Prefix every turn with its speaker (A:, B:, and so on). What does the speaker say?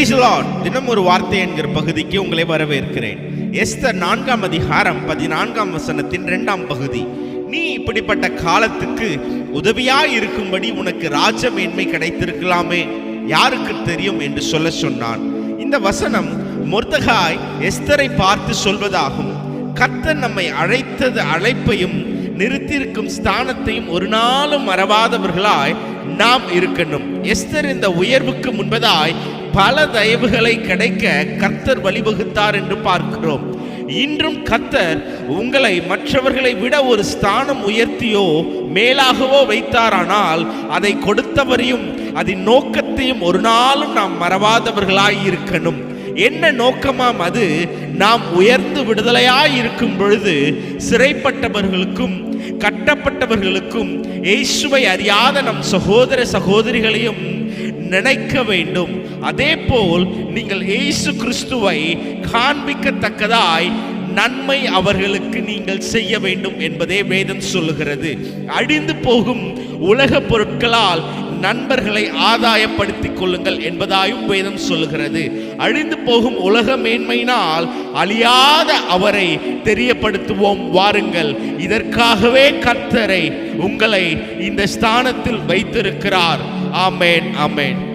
A: Price Lord தினம் ஒரு வார்த்தை என்கிற பகுதிக்கு உங்களை வரவேற்கிறேன். எஸ்தர் நான்காம் அதிகாரம் பதினான்காம் வசனத்தின் இரண்டாம் பகுதி. நீ இப்படிப்பட்ட காலத்துக்கு உதவியாய் இருக்கும்படி உனக்கு ராஜ மேன்மை கிடைத்திருக்கலாமே. யாருக்கு தெரியும் என்று சொல்ல சொன்னான். இந்த வசனம் மொர்தகாய் எஸ்தரை பார்த்து சொல்வதாகும். கர்த்தர் நம்மை அழைத்தது அழைப்பையும் நிறுத்தியிருக்கும் ஸ்தானத்தையும் ஒரு நாளும் மறவாதவர்களாய் நாம் இருக்கணும். எஸ்தர் இந்த உயர்வுக்கு முன்பதாய் பல தயவுகளை கிடைக்க கர்த்தர் வழிவகுத்தார் என்று பார்க்கிறோம். இன்றும் கர்த்தர் உங்களை மற்றவர்களை விட ஒரு ஸ்தானம் உயர்த்தியோ மேலாகவோ வைத்தாரானால் அதை கொடுத்தவரையும் அதன் நோக்கத்தையும் ஒரு நாளும் நாம் மறவாதவர்களாய் இருக்கணும் என்ன நோக்கமாம் அது? நாம் உயர்ந்து விடுதலையாய் இருக்கும் பொழுது சிறைப்பட்டவர்களுக்கும் கட்டப்பட்டவர்களுக்கும் இயேசுவை அறியாத நம் சகோதர சகோதரிகளையும் நினைக்க வேண்டும். அதே போல் நீங்கள் இயேசு கிறிஸ்துவை காண்பிக்கத்தக்கதாய் நன்மை அவர்களுக்கு நீங்கள் செய்ய வேண்டும் என்பதே வேதம் சொல்லுகிறது. அழிந்து போகும் உலக பொருட்களால் நண்பர்களை ஆதாயப்படுத்திக் கொள்ளுங்கள் என்பதாயும் வேதம் சொல்லுகிறது. அழிந்து போகும் உலக மேன்மையினால் அழியாத அவரை தெரியப்படுத்துவோம் வாருங்கள். இதற்காகவே கர்த்தரை உங்களை இந்த ஸ்தானத்தில் வைத்திருக்கிறார். ஆமேன் ஆமேன்.